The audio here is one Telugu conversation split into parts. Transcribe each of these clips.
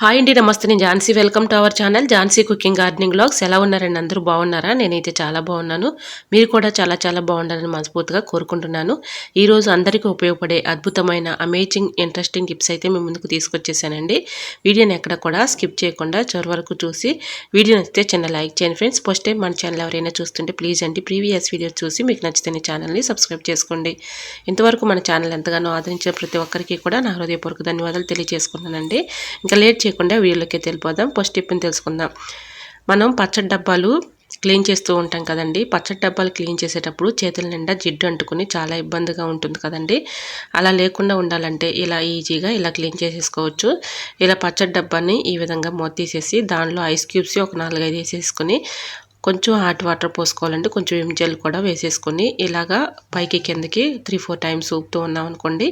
హాయ్ అండి నమస్తే. నేను Jhansi. Welcome to our channel Jhansi cooking gardening blogs ఎలా ఉన్నారండి అందరూ? బాగున్నారా? నేనైతే చాలా బాగున్నాను. మీరు కూడా చాలా చాలా బాగుండాలని మనస్ఫూర్తిగా కోరుకుంటున్నాను. ఈరోజు అందరికీ ఉపయోగపడే అద్భుతమైన అమేజింగ్ ఇంట్రెస్టింగ్ టిప్స్ అయితే మేము ముందుకు తీసుకొచ్చేసానండి. వీడియోని ఎక్కడ కూడా స్కిప్ చేయకుండా చివరి వరకు చూసి వీడియో నచ్చితే చిన్న లైక్ చేయండి ఫ్రెండ్స్. ఫస్ట్ టైం మన ఛానల్ ఎవరైనా చూస్తుంటే ప్లీజ్ అండి ప్రీవియస్ వీడియో చూసి మీకు నచ్చితే ఛానల్ని సబ్స్క్రైబ్ చేసుకోండి. ఇంతవరకు మన ఛానల్ ఎంతగానో ఆదరించిన ప్రతి ఒక్కరికి కూడా నా హృదయపూర్వక ధన్యవాదాలు తెలియజేసుకున్నానండి ఇంకా లేట్ చేయకుండా వీడియోలోకి వెళ్ళిపోదాం. ఫస్ట్ టిప్ని తెలుసుకుందాం. మనం పచ్చడి డబ్బాలు క్లీన్ చేస్తూ ఉంటాం కదండి. పచ్చడి డబ్బాలు క్లీన్ చేసేటప్పుడు చేతుల నిండా జిడ్డు అంటుకుని చాలా ఇబ్బందిగా ఉంటుంది కదండి. అలా లేకుండా ఉండాలంటే ఇలా ఈజీగా ఇలా క్లీన్ చేసేసుకోవచ్చు. ఇలా పచ్చడి డబ్బాని ఈ విధంగా మూత తీసేసి దానిలో ఐస్ క్యూబ్స్ ఒక నాలుగైదు వేసేసుకొని కొంచెం హాట్ వాటర్ పోసుకోవాలండి. కొంచెం విమ్ జెల్ కూడా వేసేసుకొని ఇలాగా పైకి కిందకి త్రీ ఫోర్ టైమ్స్ ఊపుతూ ఉన్నాం అనుకోండి.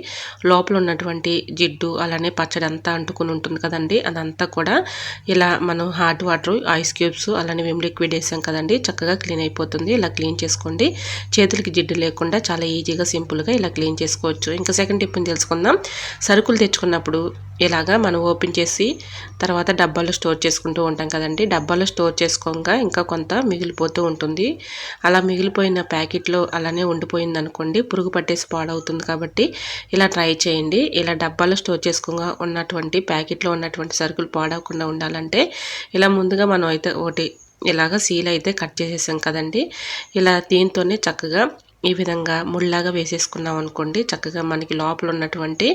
లోపల ఉన్నటువంటి జిడ్డు అలానే పచ్చడి అంతా అంటుకుని ఉంటుంది కదండి. అదంతా కూడా ఇలా మనం హాట్ వాటర్ ఐస్ క్యూబ్స్ అలానే విమ్ లిక్విడ్ వేసాం కదండి. చక్కగా క్లీన్ అయిపోతుంది. ఇలా క్లీన్ చేసుకోండి. చేతులకి జిడ్డు లేకుండా చాలా ఈజీగా సింపుల్గా ఇలా క్లీన్ చేసుకోవచ్చు. ఇంకా సెకండ్ టిప్ని తెలుసుకుందాం. సరుకులు తెచ్చుకున్నప్పుడు ఇలాగా మనం ఓపెన్ చేసి తర్వాత డబ్బాలో స్టోర్ చేసుకుంటూ ఉంటాం కదండి. డబ్బాలో స్టోర్ చేసుకోగా ఇంకా కొంత మిగిలిపోతూ ఉంటుంది. అలా మిగిలిపోయిన ప్యాకెట్లో అలానే ఉండిపోయింది అనుకోండి పురుగు పట్టేసి పాడవుతుంది కాబట్టి ఇలా ట్రై చేయండి. ఇలా డబ్బాలో స్టోర్ చేసుకోగా ఉన్నటువంటి ప్యాకెట్లో ఉన్నటువంటి సరుకులు పాడవకుండా ఉండాలంటే ఇలా ముందుగా మనం అయితే ఒకటి ఇలాగ సీల్ అయితే కట్ చేసేసాం కదండి. ఇలా దీంతోనే చక్కగా ఈ విధంగా ముళ్ళలాగా వేసేసుకున్నాం అనుకోండి చక్కగా మనకి లోపల ఉన్నటువంటి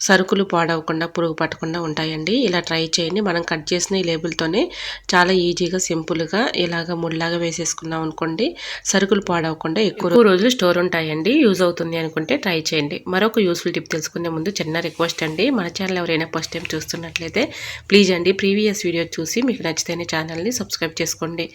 సరుకులు పాడవకుండా పురుగు పట్టకుండా ఉంటాయండి. ఇలా ట్రై చేయండి. మనం కట్ చేసిన ఈ లేబుల్తోనే చాలా ఈజీగా సింపుల్గా ఇలాగ ముళ్ళలాగా వేసేసుకున్నాం అనుకోండి. సరుకులు పాడవకుండా ఎక్కువ రోజులు స్టోర్ ఉంటాయండి. యూజ్ అవుతుంది అనుకుంటే ట్రై చేయండి. మరొక యూస్ఫుల్ టిప్ తెలుసుకునే ముందు చిన్న రిక్వెస్ట్ అండి. మన ఛానల్ ఎవరైనా ఫస్ట్ టైం చూస్తున్నట్లయితే ప్లీజ్ అండి ప్రీవియస్ వీడియో చూసి మీకు నచ్చితేనే ఛానల్ని సబ్స్క్రైబ్ చేసుకోండి.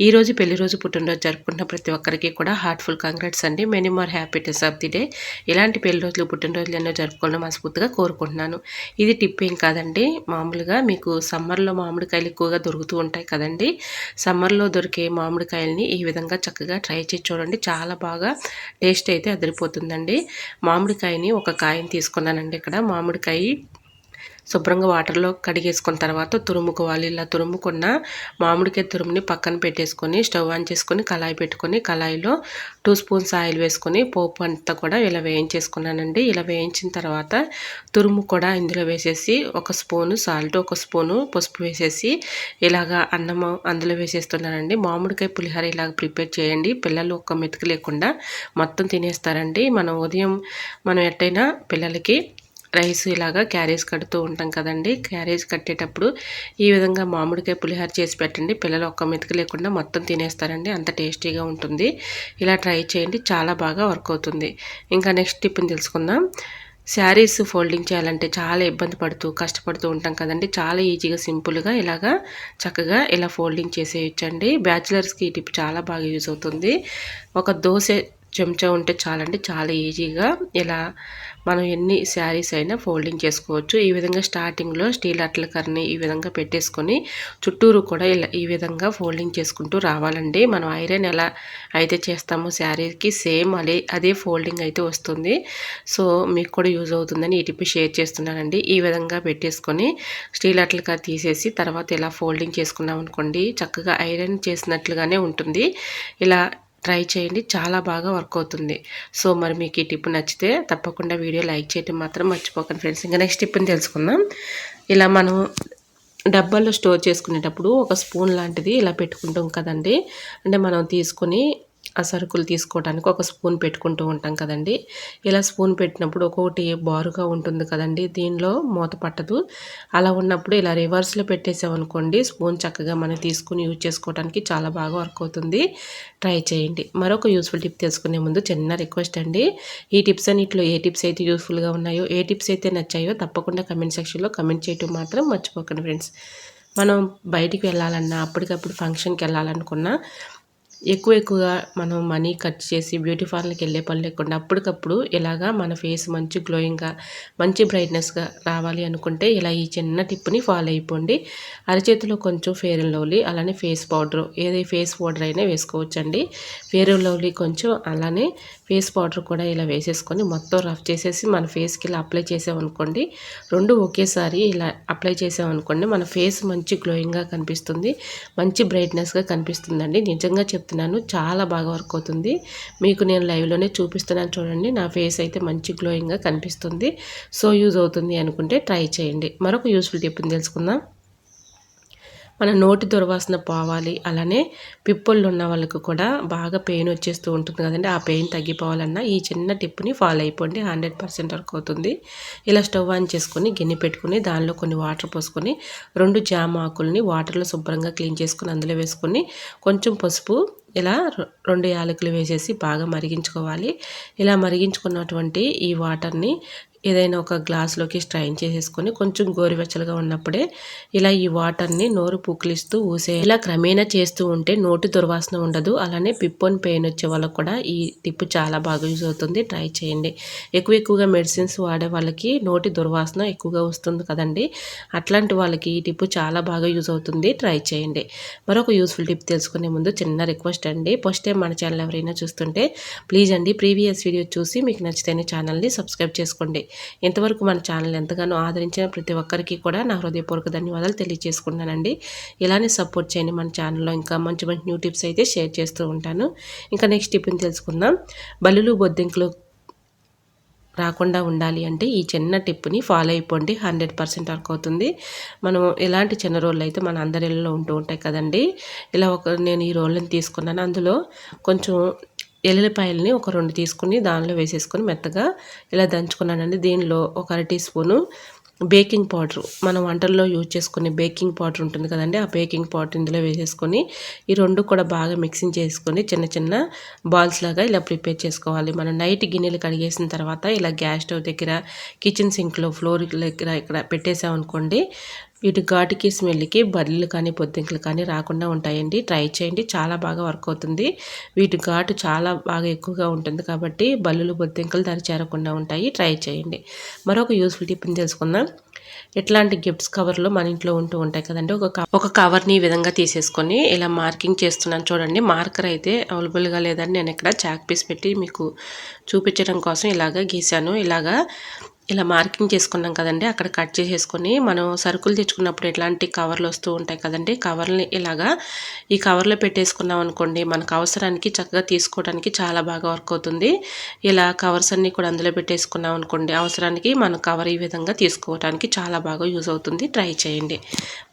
ఈ రోజు పెళ్ళి రోజు పుట్టినరోజు జరుపుకున్న ప్రతి ఒక్కరికి కూడా హార్ట్ఫుల్ కంగ్రాట్స్ అండి. Many more happiness of the day. ఇలాంటి పెళ్ళి రోజులు పుట్టినరోజులు ఎన్నో జరుపుకోవడం మనస్ఫూర్తిగా కోరుకుంటున్నాను. ఇది టిప్ ఏం కాదండి. మామూలుగా మీకు సమ్మర్లో మామిడికాయలు ఎక్కువగా దొరుకుతూ ఉంటాయి కదండి. సమ్మర్లో దొరికే మామిడికాయలని ఈ విధంగా చక్కగా ట్రై చేసి చూడండి. చాలా బాగా టేస్ట్ అయితే అదిరిపోతుందండి. మామిడికాయని ఒక కాయని తీసుకున్నానండి ఇక్కడ. మామిడికాయ శుభ్రంగా వాటర్లో కడిగేసుకున్న తర్వాత తురుముకోవాలి. ఇలా తురుముకున్న మామిడికాయ తురుముని పక్కన పెట్టేసుకొని స్టవ్ ఆన్ చేసుకొని కళాయి పెట్టుకొని కళాయిలో టూ స్పూన్స్ ఆయిల్ వేసుకొని పోపు అంతా కూడా ఇలా వేయించేసుకున్నానండి. ఇలా వేయించిన తర్వాత తురుము కూడా ఇందులో వేసేసి ఒక స్పూను సాల్ట్ ఒక స్పూను పసుపు వేసేసి ఇలాగా అన్నము అందులో వేసేస్తున్నానండి. మామిడికాయ పులిహోర ఇలాగ ప్రిపేర్ చేయండి. పిల్లలు ఒక్క మెతుకు లేకుండా మొత్తం తినేస్తారండి. మనం ఉదయం మనం ఎట్టయినా పిల్లలకి రైస్ ఇలాగా క్యారేజ్ కడుతూ ఉంటాం కదండి. క్యారేజ్ కట్టేటప్పుడు ఈ విధంగా మామిడికాయ పులిహోర చేసి పెట్టండి. పిల్లలు ఒక్క మెతుకు లేకుండా మొత్తం తినేస్తారండి. అంత టేస్టీగా ఉంటుంది. ఇలా ట్రై చేయండి. చాలా బాగా వర్క్ అవుతుంది. ఇంకా నెక్స్ట్ టిప్ని తెలుసుకుందాం. శారీస్ ఫోల్డింగ్ చేయాలంటే చాలా ఇబ్బంది పడుతూ కష్టపడుతూ ఉంటాం కదండి. చాలా ఈజీగా సింపుల్గా ఇలాగా చక్కగా ఇలా ఫోల్డింగ్ చేసేయచ్చండి. బ్యాచిలర్స్కి ఈ టిప్ చాలా బాగా యూజ్ అవుతుంది. ఒక దోశ చెంచా ఉంటే చాలండి. చాలా ఈజీగా ఇలా మనం ఎన్ని శారీస్ అయినా ఫోల్డింగ్ చేసుకోవచ్చు. ఈ విధంగా స్టార్టింగ్లో స్టీల్ అట్లకర్ని ఈ విధంగా పెట్టేసుకొని చుట్టూరు కూడా ఇలా ఈ విధంగా ఫోల్డింగ్ చేసుకుంటూ రావాలండి. మనం ఐరన్ ఎలా అయితే చేస్తామో శారీకి సేమ్ అదే అదే ఫోల్డింగ్ అయితే వస్తుంది. సో మీకు కూడా యూజ్ అవుతుందని ఈ టిప్ షేర్ చేస్తున్నానండి. ఈ విధంగా పెట్టేసుకొని స్టీల్ అట్లకర్ తీసేసి తర్వాత ఇలా ఫోల్డింగ్ చేసుకున్నాం అనుకోండి చక్కగా ఐరన్ చేసినట్లుగానే ఉంటుంది. ఇలా ట్రై చేయండి. చాలా బాగా వర్క్ అవుతుంది. సో మరి మీకు ఈ టిప్ నచ్చితే తప్పకుండా వీడియో లైక్ చేయడం మాత్రం మర్చిపోకండి ఫ్రెండ్స్. ఇంకా నెక్స్ట్ టిప్ని తెలుసుకుందాం. ఇలా మనం డబ్బాల్లో స్టోర్ చేసుకునేటప్పుడు ఒక స్పూన్ లాంటిది ఇలా పెట్టుకుంటాం కదండి. అంటే మనం తీసుకొని ఆ సరుకులు తీసుకోవడానికి ఒక స్పూన్ పెట్టుకుంటూ ఉంటాం కదండి. ఇలా స్పూన్ పెట్టినప్పుడు ఒక్కొక్కటి బారుగా ఉంటుంది కదండి. దీనిలో మూత పట్టదు. అలా ఉన్నప్పుడు ఇలా రివర్స్లో పెట్టేసామనుకోండి స్పూన్ చక్కగా మనం తీసుకుని యూజ్ చేసుకోవడానికి చాలా బాగా వర్క్ అవుతుంది. ట్రై చేయండి. మరొక యూస్ఫుల్ టిప్ తెలుసుకునే ముందు చిన్న రిక్వెస్ట్ అండి. ఈ టిప్స్ అన్నింటిలో ఏ టిప్స్ అయితే యూస్ఫుల్గా ఉన్నాయో ఏ టిప్స్ అయితే నచ్చాయో తప్పకుండా కమెంట్ సెక్షన్లో కమెంట్ చేయటం మాత్రం మర్చిపోకండి ఫ్రెండ్స్ మనం బయటికి వెళ్ళాలన్నా అప్పటికప్పుడు ఫంక్షన్కి వెళ్ళాలనుకున్నా ఎక్కువ ఎక్కువగా మనం మనీ ఖర్చు చేసి బ్యూటీ పార్లర్కి వెళ్ళే పని లేకుండా అప్పటికప్పుడు ఇలాగా మన ఫేస్ మంచి గ్లోయింగ్గా మంచి బ్రైట్నెస్గా రావాలి అనుకుంటే ఇలా ఈ చిన్న టిప్ని ఫాలో అయిపోండి. అరచేతిలో కొంచెం ఫేర్ అండ్ లవ్లీ అలానే ఫేస్ పౌడర్ ఏది ఫేస్ పౌడర్ అయినా వేసుకోవచ్చండి. ఫేర్ అండ్ లవ్లీ కొంచెం అలానే ఫేస్ పౌడర్ కూడా ఇలా వేసేసుకొని మొత్తం రఫ్ చేసేసి మన ఫేస్కి ఇలా అప్లై చేసామనుకోండి రెండు ఒకేసారి ఇలా అప్లై చేసామనుకోండి మన ఫేస్ మంచి గ్లోయింగ్గా కనిపిస్తుంది మంచి బ్రైట్నెస్గా కనిపిస్తుందండి. నిజంగా చెప్తున్నాను. చాలా బాగా వర్క్ అవుతుంది. మీకు నేను లైవ్లోనే చూపిస్తున్నాను చూడండి. నా ఫేస్ అయితే మంచి గ్లోయింగ్గా కనిపిస్తుంది. సో యూజ్ అవుతుంది అనుకుంటే ట్రై చేయండి. మరొక యూస్ఫుల్ టిప్ని తెలుసుకుందాం. మన నోటి దుర్వాసన పోవాలి. అలానే పిప్పళ్ళు ఉన్న వాళ్ళకు కూడా బాగా పెయిన్ వచ్చేస్తూ ఉంటుంది కదండి. ఆ పెయిన్ తగ్గిపోవాలన్నా ఈ చిన్న టిప్ని ఫాలో అయిపోండి. హండ్రెడ్ పర్సెంట్ వరకు అవుతుంది. ఇలా స్టవ్ ఆన్ చేసుకొని గిన్నె పెట్టుకుని దానిలో కొన్ని వాటర్ పోసుకొని రెండు జామ ఆకుల్ని వాటర్లో శుభ్రంగా క్లీన్ చేసుకుని అందులో వేసుకొని కొంచెం పసుపు ఇలా రెండు యాలకులు వేసేసి బాగా మరిగించుకోవాలి. ఇలా మరిగించుకున్నటువంటి ఈ వాటర్ని ఏదైనా ఒక గ్లాస్లోకి స్ట్రైన్ చేసేసుకొని కొంచెం గోరువెచ్చలుగా ఉన్నప్పుడే ఇలా ఈ వాటర్ని నోరు పుక్కిలిస్తూ ఊసే. ఇలా క్రమేణా చేస్తూ ఉంటే నోటి దుర్వాసన ఉండదు. అలానే పిప్పోన్ పెయిన్ వచ్చే వాళ్ళకు కూడా ఈ టిప్ చాలా బాగా యూజ్ అవుతుంది. ట్రై చేయండి. ఎక్కువ ఎక్కువగా మెడిసిన్స్ వాడే వాళ్ళకి నోటి దుర్వాసన ఎక్కువగా వస్తుంది కదండి. అట్లాంటి వాళ్ళకి ఈ టిప్ చాలా బాగా యూజ్ అవుతుంది. ట్రై చేయండి. మరొక యూస్ఫుల్ టిప్ తెలుసుకునే ముందు చిన్న రిక్వెస్ట్ అండి. ఫస్ట్ టైం మన ఛానల్ ఎవరైనా చూస్తుంటే ప్లీజ్ అండి ప్రీవియస్ వీడియో చూసి మీకు నచ్చితేనే ఛానల్ని సబ్స్క్రైబ్ చేసుకోండి. ఇంతవరకు మన ఛానల్ ఎంతగానో ఆదరించిన ప్రతి ఒక్కరికి కూడా నా హృదయపూర్వక ధన్యవాదాలు తెలియజేసుకుంటానండి ఇలానే సపోర్ట్ చేయండి మన ఛానల్లో. ఇంకా మంచి మంచి న్యూ టిప్స్ అయితే షేర్ చేస్తూ ఉంటాను. ఇంకా నెక్స్ట్ టిప్ని తెలుసుకుందాం. బల్లులు బొద్దింకులు రాకుండా ఉండాలి అంటే ఈ చిన్న టిప్ని ఫాలో అయిపోండి. హండ్రెడ్ పర్సెంట్ వర్క్ అవుతుంది. మనం ఎలాంటి చిన్న రోళ్ళు అయితే మన అందరి ఇళ్ళలో ఉంటూ ఉంటాయి కదండి. ఇలా ఒక నేను ఈ రోళ్ళని తీసుకున్నాను. అందులో కొంచెం ఎల్లుల్లిపాయలని ఒక రెండు తీసుకుని దానిలో వేసేసుకొని మెత్తగా ఇలా దంచుకున్నానండి. దీనిలో ఒక అర టీ స్పూను బేకింగ్ పౌడర్. మనం వంటల్లో యూజ్ చేసుకునే బేకింగ్ పౌడర్ ఉంటుంది కదండి ఆ బేకింగ్ పౌడర్ ఇందులో వేసేసుకొని ఈ రెండు కూడా బాగా మిక్సింగ్ చేసుకొని చిన్న చిన్న బాల్స్ లాగా ఇలా ప్రిపేర్ చేసుకోవాలి. మనం నైట్ గిన్నెలు కడిగేసిన తర్వాత ఇలా గ్యాస్ స్టవ్ దగ్గర కిచెన్ సింక్లో ఫ్లోర్ దగ్గర ఇక్కడ పెట్టేసామనుకోండి వీటి ఘాటుకి స్మెల్కి బర్రెలు కానీ పొద్దింకలు కానీ రాకుండా ఉంటాయండి. ట్రై చేయండి. చాలా బాగా వర్క్ అవుతుంది. వీటి ఘాటు చాలా బాగా ఎక్కువగా ఉంటుంది కాబట్టి బల్లులు బొద్దింకలు దారి చేరకుండా ఉంటాయి. ట్రై చేయండి. మరొక యూస్ఫుల్ టిప్ని తెలుసుకుందాం. ఎట్లాంటి గిఫ్ట్స్ కవర్లో మన ఇంట్లో ఉంటూ ఉంటాయి కదండి. ఒక ఒక కవర్ని ఈ విధంగా తీసేసుకొని ఇలా మార్కింగ్ చేస్తున్నాను చూడండి. మార్కర్ అయితే అవైలబుల్గా లేదని నేను ఇక్కడ చాక్ పీస్ పెట్టి మీకు చూపించడం కోసం ఇలాగా గీశాను. ఇలాగా ఇలా మార్కింగ్ చేసుకున్నాం కదండి అక్కడ కట్ చేసేసుకొని మనం సరుకులు తెచ్చుకున్నప్పుడు ఎట్లాంటి కవర్లు వస్తూ ఉంటాయి కదండి కవర్ని ఇలాగా ఈ కవర్లో పెట్టేసుకున్నాం అనుకోండి మనకు అవసరానికి చక్కగా తీసుకోవడానికి చాలా బాగా వర్క్ అవుతుంది. ఇలా కవర్స్ అన్నీ కూడా అందులో పెట్టేసుకున్నాం అనుకోండి అవసరానికి మనం కవర్ ఈ విధంగా తీసుకోవడానికి చాలా బాగా యూజ్ అవుతుంది. ట్రై చేయండి.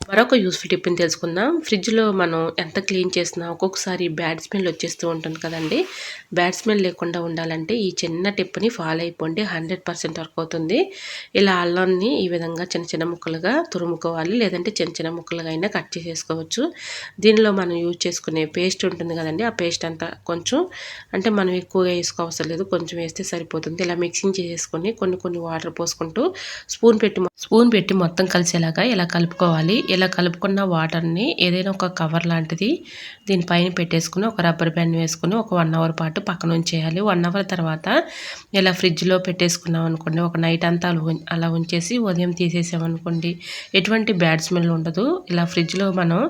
మరొక యూస్ఫుల్ టిప్ని తెలుసుకుందాం. ఫ్రిడ్జ్లో మనం ఎంత క్లీన్ చేసినా ఒక్కొక్కసారి బ్యాడ్ స్మెల్ వచ్చేస్తూ ఉంటుంది కదండి. బ్యాడ్ స్మెల్ లేకుండా ఉండాలంటే ఈ చిన్న టిప్ని ఫాలో అయిపోండి. హండ్రెడ్ పర్సెంట్ వర్క్ అవుతుంది. ఇలా అల్లాన్ని ఈ విధంగా చిన్న చిన్న ముక్కలుగా తురుముకోవాలి. లేదంటే చిన్న చిన్న ముక్కలుగా అయినా కట్ చేసేసుకోవచ్చు. దీనిలో మనం యూజ్ చేసుకునే పేస్ట్ ఉంటుంది కదండి ఆ పేస్ట్ అంతా కొంచెం అంటే మనం ఎక్కువగా వేసుకోవసరం లేదు. కొంచెం వేస్తే సరిపోతుంది. ఇలా మిక్సింగ్ చేసేసుకొని కొన్ని కొన్ని వాటర్ పోసుకుంటూ స్పూన్ పెట్టి స్పూన్ పెట్టి మొత్తం కలిసేలాగా ఇలా కలుపుకోవాలి. ఇలా కలుపుకున్న వాటర్ని ఏదైనా ఒక కవర్ లాంటిది దీనిపైన పెట్టేసుకుని ఒక రబ్బర్ బ్యాండ్ వేసుకుని ఒక వన్ అవర్ పాటు పక్కన ఉంచేయాలి. వన్ అవర్ తర్వాత ఇలా ఫ్రిడ్జ్లో పెట్టేసుకున్నాం అనుకోండి ఒక నైట్ అంతా అలా ఉంచేసి ఉదయం తీసేసామనుకోండి ఎటువంటి బ్యాడ్ స్మెల్ ఉండదు. ఇలా ఫ్రిడ్జ్లో మనం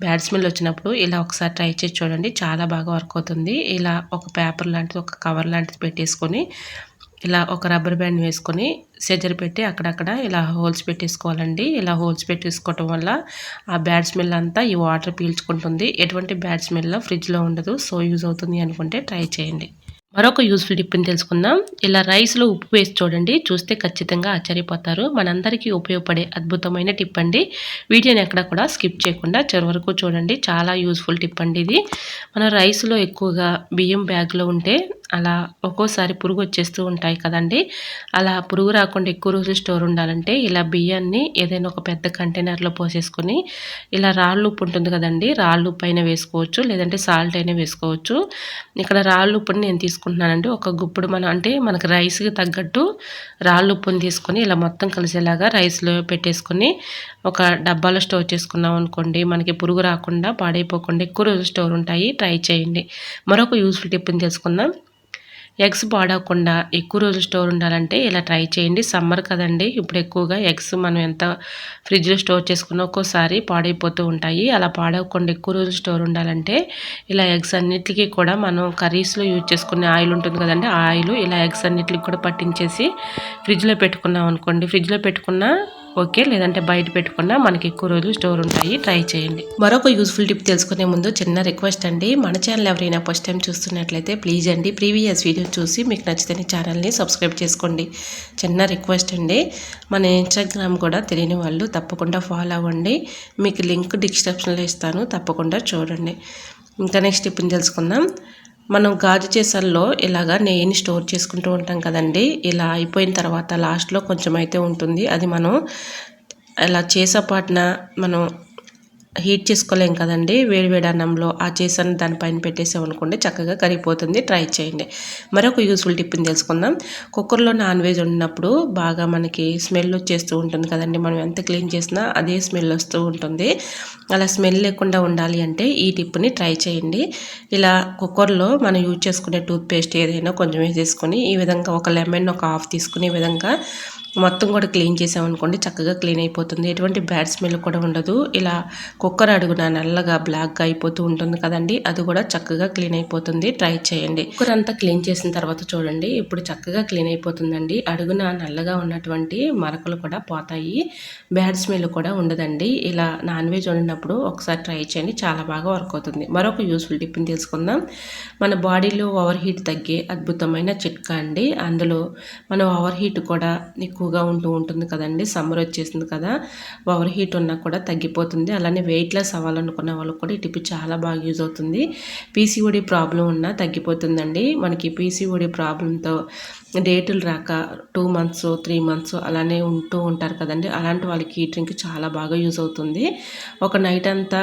బ్యాడ్ స్మెల్ వచ్చినప్పుడు ఇలా ఒకసారి ట్రై చేసి చూడండి చాలా బాగా వర్క్ అవుతుంది. ఇలా ఒక పేపర్ లాంటిది ఒక కవర్ లాంటిది పెట్టేసుకొని ఇలా ఒక రబ్బర్ బ్యాండ్ వేసుకొని సెజర్ పెట్టి అక్కడక్కడ ఇలా హోల్స్ పెట్టేసుకోవాలండి. ఇలా హోల్స్ పెట్టేసుకోవటం వల్ల ఆ బ్యాడ్ స్మెల్ అంతా ఈ వాటర్ పీల్చుకుంటుంది. ఎటువంటి బ్యాడ్ స్మెల్ ఫ్రిడ్జ్లో ఉండదు. సో యూజ్ అవుతుంది అనుకుంటే ట్రై చేయండి. మరొక యూస్ఫుల్ టిప్ని తెలుసుకుందాం. ఇలా రైస్లో ఉప్పు వేసి చూడండి. చూస్తే ఖచ్చితంగా ఆశ్చర్యపోతారు. మనందరికీ ఉపయోగపడే అద్భుతమైన టిప్ అండి. వీడియోని ఎక్కడ కూడా స్కిప్ చేయకుండా చివరి వరకు చూడండి. చాలా యూస్ఫుల్ టిప్ అండి ఇది. మన రైస్లో ఎక్కువగా బియ్యం బ్యాగ్లో ఉంటే అలా ఒక్కోసారి పురుగు వచ్చేస్తూ ఉంటాయి కదండి. అలా పురుగు రాకుండా ఎక్కువ రోజులు స్టోర్ ఉండాలంటే ఇలా బియ్యాన్ని ఏదైనా ఒక పెద్ద కంటైనర్లో పోసేసుకొని ఇలా రాళ్ళు ఉప్పు ఉంటుంది కదండి. రాళ్ళు ఉప్పు అయినా వేసుకోవచ్చు లేదంటే సాల్ట్ అయినా వేసుకోవచ్చు. ఇక్కడ రాళ్ళు ఉప్పుని నేను తీసుకుంటున్నానండి. ఒక గుప్పుడు మనం అంటే మనకు రైస్కి తగ్గట్టు రాళ్ళు ఉప్పుని తీసుకొని ఇలా మొత్తం కలిసేలాగా రైస్లో పెట్టేసుకొని ఒక డబ్బాలో స్టోర్ చేసుకున్నాం అనుకోండి మనకి పురుగు రాకుండా పాడైపోకుండా ఎక్కువ రోజులు స్టోర్ ఉంటాయి. ట్రై చేయండి. మరొక యూస్ఫుల్ టిప్ని తెలుసుకుందాం. ఎగ్స్ పాడవకుండా ఎక్కువ రోజులు స్టోర్ ఉండాలంటే ఇలా ట్రై చేయండి. సమ్మర్ కదండి ఇప్పుడు ఎక్కువగా ఎగ్స్ మనం ఎంత ఫ్రిడ్జ్లో స్టోర్ చేసుకున్న ఒక్కోసారి పాడైపోతూ ఉంటాయి. అలా పాడవకుండా ఎక్కువ రోజులు స్టోర్ ఉండాలంటే ఇలా ఎగ్స్ అన్నిటికీ కూడా మనం కర్రీస్లో యూజ్ చేసుకునే ఆయిల్ ఉంటుంది కదండి ఆ ఆయిల్ ఇలా ఎగ్స్ అన్నిటికి కూడా పట్టించేసి ఫ్రిడ్జ్లో పెట్టుకున్నాం అనుకోండి ఫ్రిడ్జ్లో పెట్టుకున్న ఓకే లేదంటే బయట పెట్టుకున్నా మనకి ఎక్కువ రోజులు స్టోర్ ఉంటాయి. ట్రై చేయండి. మరొక యూస్ఫుల్ టిప్ తెలుసుకునే ముందు చిన్న రిక్వెస్ట్ అండి. మన ఛానల్ ఎవరైనా ఫస్ట్ టైం చూస్తున్నట్లయితే ప్లీజ్ అండి ప్రీవియస్ వీడియో చూసి మీకు నచ్చితే ఛానల్ని సబ్స్క్రైబ్ చేసుకోండి. చిన్న రిక్వెస్ట్ అండి. మన ఇన్స్టాగ్రామ్ కూడా తెలియని వాళ్ళు తప్పకుండా ఫాలో అవ్వండి. మీకు లింక్ డిస్క్రిప్షన్లో ఇస్తాను తప్పకుండా చూడండి. ఇంకా నెక్స్ట్ టిప్ని తెలుసుకుందాం. మనం గాజు చేసల్లో ఇలాగా నెయ్యిని స్టోర్ చేసుకుంటూ ఉంటాం కదండి. ఇలా అయిపోయిన తర్వాత లాస్ట్లో కొంచెం అయితే ఉంటుంది. అది మనం ఇలా చేసేపాటిన మనం హీట్ చేసుకోలేం కదండి. వేడివేడి అన్నంలో ఆ చేసిన దానిపైన పెట్టేసామనుకోండి చక్కగా కరిగిపోతుంది. ట్రై చేయండి. మరొక యూస్ఫుల్ టిప్ని తెలుసుకుందాం. కుక్కర్లో నాన్ వెజ్ వండినప్పుడు బాగా మనకి స్మెల్ వచ్చేస్తూ ఉంటుంది కదండి. మనం ఎంత క్లీన్ చేసినా అదే స్మెల్ వస్తూ ఉంటుంది. అలా స్మెల్ లేకుండా ఉండాలి అంటే ఈ టిప్ని ట్రై చేయండి. ఇలా కుక్కర్లో మనం యూజ్ చేసుకునే టూత్పేస్ట్ ఏదైనా కొంచెం వేసేసుకొని ఈ విధంగా ఒక లెమన్ ఒక హాఫ్ తీసుకుని ఈ విధంగా మొత్తం కూడా క్లీన్ చేసామనుకోండి చక్కగా క్లీన్ అయిపోతుంది. ఎటువంటి బ్యాడ్ స్మెల్ కూడా ఉండదు. ఇలా కుక్కర్ అడుగున నల్లగా బ్లాక్గా అయిపోతూ ఉంటుంది కదండి. అది కూడా చక్కగా క్లీన్ అయిపోతుంది. ట్రై చేయండి. కుక్కర్ అంతా క్లీన్ చేసిన తర్వాత చూడండి. ఇప్పుడు చక్కగా క్లీన్ అయిపోతుందండి. అడుగున నల్లగా ఉన్నటువంటి మరకలు కూడా పోతాయి. బ్యాడ్ స్మెల్ కూడా ఉండదండి. ఇలా నాన్ వెజ్ వండినప్పుడు ఒకసారి ట్రై చేయండి. చాలా బాగా వర్క్ అవుతుంది. మరొక యూస్ఫుల్ టిప్ని తెలుసుకుందాం. మన బాడీలో ఓవర్ హీట్ తగ్గే అద్భుతమైన చిట్కా అండి. అందులో మనం ఓవర్ హీట్ కూడా ఎక్కువ ఎక్కువగా ఉంటూ ఉంటుంది కదండి. సమ్మర్ వచ్చేసింది కదా. ఓవర్ హీట్ ఉన్నా కూడా తగ్గిపోతుంది. అలానే వెయిట్ లెస్ అవ్వాలనుకున్న వాళ్ళకి కూడా ఈ టిప్ చాలా బాగా యూజ్ అవుతుంది. పీసీఓడి ప్రాబ్లం ఉన్నా తగ్గిపోతుందండి. మనకి పీసీఓడి ప్రాబ్లంతో డేటులు రాక టూ మంత్స్ త్రీ మంత్స్ అలానే ఉంటూ ఉంటారు కదండి. అలాంటి వాళ్ళకి ఈ డ్రింక్ చాలా బాగా యూజ్ అవుతుంది. ఒక నైట్ అంతా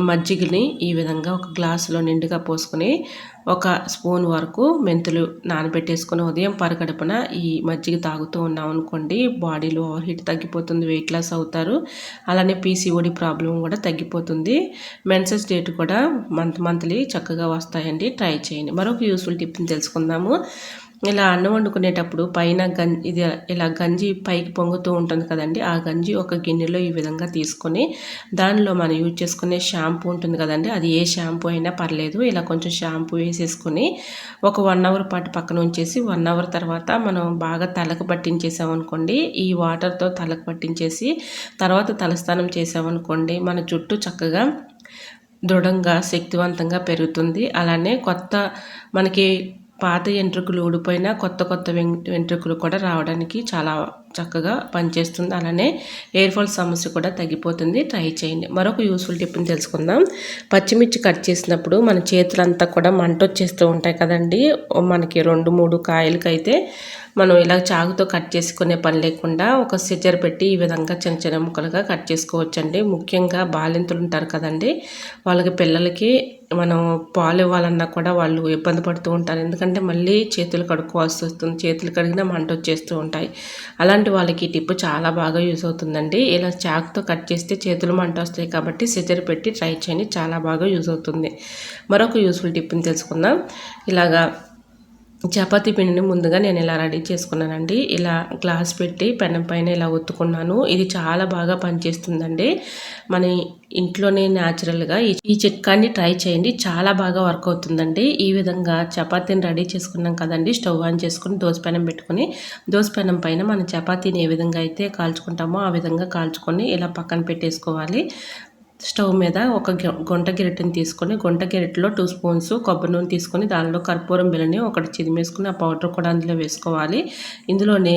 మజ్జిగని ఈ విధంగా ఒక గ్లాసులో నిండుగా పోసుకొని ఒక స్పూన్ వరకు మెంతులు నానబెట్టేసుకొని ఉదయం పరగడుపున ఈ మజ్జిగ తాగుతూ ఉన్నాం అనుకోండి బాడీలో ఓవర్ హీట్ తగ్గిపోతుంది వెయిట్ లాస్ అవుతారు. అలానే పీసీఓడి ప్రాబ్లం కూడా తగ్గిపోతుంది. మెన్సెస్ డేట్ కూడా మంత్ మంత్లీ చక్కగా వస్తాయండి. ట్రై చేయండి. మరొక యూస్ఫుల్ టిప్ని తెలుసుకుందాము. ఇలా అన్నం వండుకునేటప్పుడు పైన గం ఇది ఇలా గంజి పైకి పొంగుతూ ఉంటుంది కదండి ఆ గంజి ఒక గిన్నెలో ఈ విధంగా తీసుకొని దానిలో మనం యూజ్ చేసుకునే షాంపూ ఉంటుంది కదండి అది ఏ షాంపూ అయినా పర్లేదు. ఇలా కొంచెం షాంపూ వేసేసుకొని ఒక వన్ అవర్ పాటు పక్కన ఉంచేసి వన్ అవర్ తర్వాత మనం బాగా తలకు పట్టించేసామనుకోండి ఈ వాటర్తో తలకు పట్టించేసి తర్వాత తలస్నానం చేసామనుకోండి మన జుట్టు చక్కగా దృఢంగా శక్తివంతంగా పెరుగుతుంది. అలానే కొత్త మనకి పాత వెంట్రుకలు ఊడిపోయినా కొత్త కొత్త వెంట్రుకలు కూడా రావడానికి చాలా చక్కగా పనిచేస్తుంది. అలానే ఎయిర్ ఫాల్ సమస్య కూడా తగ్గిపోతుంది. ట్రై చేయండి. మరొక యూస్ఫుల్ టిప్ని తెలుసుకుందాం. పచ్చిమిర్చి కట్ చేసినప్పుడు మన చేతులంతా కూడా మంట వచ్చేస్తూ ఉంటాయి కదండి. మనకి రెండు మూడు కాయలకైతే మనం ఇలా చాకుతో కట్ చేసుకునే పని లేకుండా ఒక సిజర్ పెట్టి ఈ విధంగా చిన్న చిన్న ముక్కలుగా కట్ చేసుకోవచ్చండి. ముఖ్యంగా బాలింతలు ఉంటారు కదండి వాళ్ళకి పిల్లలకి మనం పాలు ఇవ్వాలన్నా కూడా వాళ్ళు ఇబ్బంది పడుతూ ఉంటారు. ఎందుకంటే మళ్ళీ చేతులు కడుక్కోవాల్సి వస్తుంది చేతులు కడిగినా మంట వచ్చేస్తూ ఉంటాయి. అలాంటి వాళ్ళకి ఈ టిప్ చాలా బాగా యూస్ అవుతుందండి. ఇలా చాకుతో కట్ చేస్తే చేతులు మంట వస్తాయి కాబట్టి సిజర్ పెట్టి ట్రై చేయండి చాలా బాగా యూజ్ అవుతుంది. మరొక యూస్ఫుల్ టిప్ని తెలుసుకుందాం. ఇలాగా చపాతీ పిండిని ముందుగా నేను ఇలా రెడీ చేసుకున్నానండి. ఇలా గ్లాస్ పెట్టి పెనం పైన ఇలా ఒత్తుకున్నాను. ఇది చాలా బాగా పనిచేస్తుందండి. మన ఇంట్లోనే న్యాచురల్గా ఈ చిట్కాన్ని ట్రై చేయండి. చాలా బాగా వర్క్ అవుతుందండి. ఈ విధంగా చపాతీని రెడీ చేసుకున్నాం కదండి. స్టవ్ ఆన్ చేసుకుని పెనం పెట్టుకుని పెనం పైన మన చపాతీని ఏ విధంగా అయితే కాల్చుకుంటామో ఆ విధంగా కాల్చుకొని ఇలా పక్కన పెట్టేసుకోవాలి. స్టవ్ మీద ఒక గుంట గిరెట్ని తీసుకొని గుంట గిరెట్లో టూ స్పూన్స్ కొబ్బరి నూనె తీసుకొని దానిలో కర్పూరం బిల్లని ఒకటి చిదిమేసుకుని ఆ పౌడర్ కూడా అందులో వేసుకోవాలి. ఇందులోనే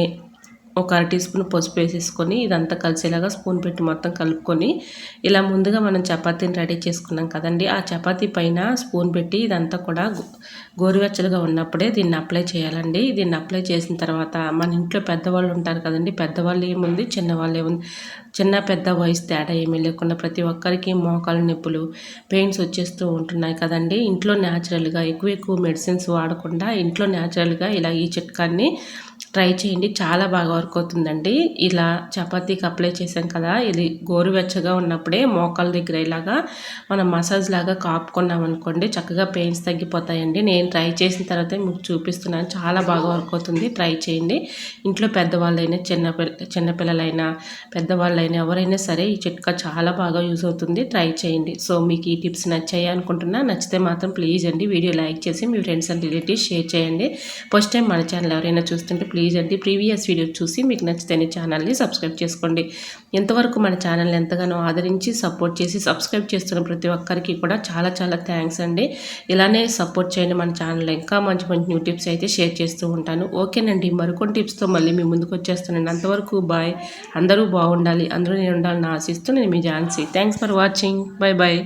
ఒక అర టీ స్పూన్ పసుపు వేసేసుకొని ఇదంతా కలిసేలాగా స్పూన్ పెట్టి మొత్తం కలుపుకొని ఇలా ముందుగా మనం చపాతీని రెడీ చేసుకున్నాం కదండి. ఆ చపాతీ పైన స్పూన్ పెట్టి ఇదంతా కూడా గోరువెచ్చలుగా ఉన్నప్పుడే దీన్ని అప్లై చేయాలండి. దీన్ని అప్లై చేసిన తర్వాత మన ఇంట్లో పెద్దవాళ్ళు ఉంటారు కదండి. పెద్దవాళ్ళు ఏముంది? చిన్నవాళ్ళు ఏముంది చిన్న పెద్ద వయసు తేడా ఏమీ లేకుండా ప్రతి ఒక్కరికి మోకాలు నొప్పులు పెయిన్స్ వచ్చేస్తూ ఉంటున్నాయి కదండి. ఇంట్లో న్యాచురల్గా ఎక్కువ ఎక్కువ మెడిసిన్స్ వాడకుండా ఇంట్లో న్యాచురల్గా ఇలా ఈ చిట్కాన్ని ట్రై చేయండి. చాలా బాగా వర్క్ అవుతుందండి. ఇలా చపాతీకి అప్లై చేసాం కదా ఇది గోరువెచ్చగా ఉన్నప్పుడే మోకాల దగ్గర ఇలాగా మనం మసాజ్ లాగా కాపుకున్నాం అనుకోండి చక్కగా పెయిన్స్ తగ్గిపోతాయండి. నేను ట్రై చేసిన తర్వాత మీకు చూపిస్తున్నాను. చాలా బాగా వర్క్ అవుతుంది. ట్రై చేయండి. ఇంట్లో పెద్దవాళ్ళైనా చిన్న చిన్నపిల్లలైనా పెద్దవాళ్ళైనా ఎవరైనా సరే ఈ చిట్కా చాలా బాగా యూజ్ అవుతుంది. ట్రై చేయండి. సో మీకు ఈ టిప్స్ నచ్చాయి అనుకుంటున్నా నచ్చితే మాత్రం ప్లీజ్ అండి వీడియో లైక్ చేసి మీ ఫ్రెండ్స్ అండ్ రిలేటివ్స్ షేర్ చేయండి. ఫస్ట్ టైం మన ఛానల్ ఎవరైనా చూస్తుంటే ప్లీజ్ అండి ప్రీవియస్ వీడియో చూసి మీకు నచ్చితేనే ఛానల్ని సబ్స్క్రైబ్ చేసుకోండి. ఎంతవరకు మన ఛానల్ ఎంతగానో ఆదరించి సపోర్ట్ చేసి సబ్స్క్రైబ్ చేస్తున్న ప్రతి ఒక్కరికి కూడా చాలా చాలా థ్యాంక్స్ అండి. ఇలానే సపోర్ట్ చేయండి మన ఛానల్ ఇంకా మంచి మంచి న్యూ టిప్స్ అయితే షేర్ చేస్తూ ఉంటాను. ఓకేనండి మరికొన్ని టిప్స్తో మళ్ళీ మీ ముందుకు వచ్చేస్తానండి. అంతవరకు బాయ్ అందరూ బాగుండాలి అందరూ నేను ఉండాలని ఆశిస్తూ నేను మీ Jhansi. Thanks for watching bye bye